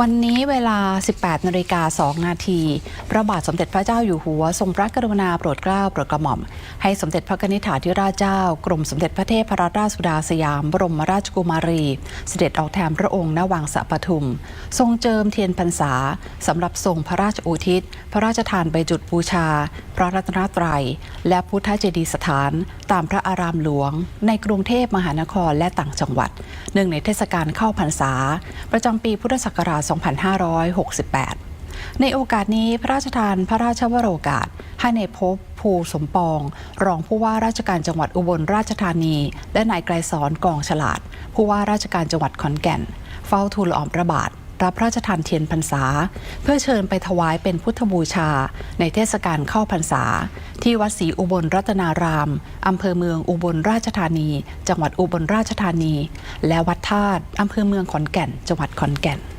วันนี้เวลา 18นาฬิกา2นาที พระบาทสมเด็จพระเจ้าอยู่หัว ทรงพระกรุณาโปรดเกล้าโปรดกระหม่อม ให้สมเด็จพระนิธิถาธิราชเจ้า กรมสมเด็จพระเทพรัตนราชสุดาสยาม บรมราชกุมารี เสด็จออกแทนพระองค์ณวังสะปทุม ทรงเจิมเทียนพรรษาสำหรับทรงพระราชอุทิศ พระราชทานใบจุดบูชา พระรัตนตรัย และพุทธเจดียสถาน ตามพระอารามหลวง ในกรุงเทพมหานครและต่างจังหวัดเนื่องในเทศกาลเข้าพรรษา ประจำปีพุทธศักราช2568 ในโอกาสนี้พระราชทานพระราชวโรกาส ให้ในายภพภูสมปอง รองผู้ว่าราชการจังหวัดอุบลราชธานี และนายไกรสอนกองฉลาด ผู้ว่าราชการจังหวัดขอนแก่น เฝ้าทูลละอองพระบาทรับพระราชทานเทียนพรรษา เพื่อเชิญไปถวายเป็นพุทธบูชา ในเทศกาลเข้าพรรษา ที่วัดศรีอุบลรัตนาราม อำเภอเมืองอุบลราชธานี จังหวัดอุบลราชธานี และวัดธาตุอำเภอเมืองขอนแก่น จังหวัดขอนแก่น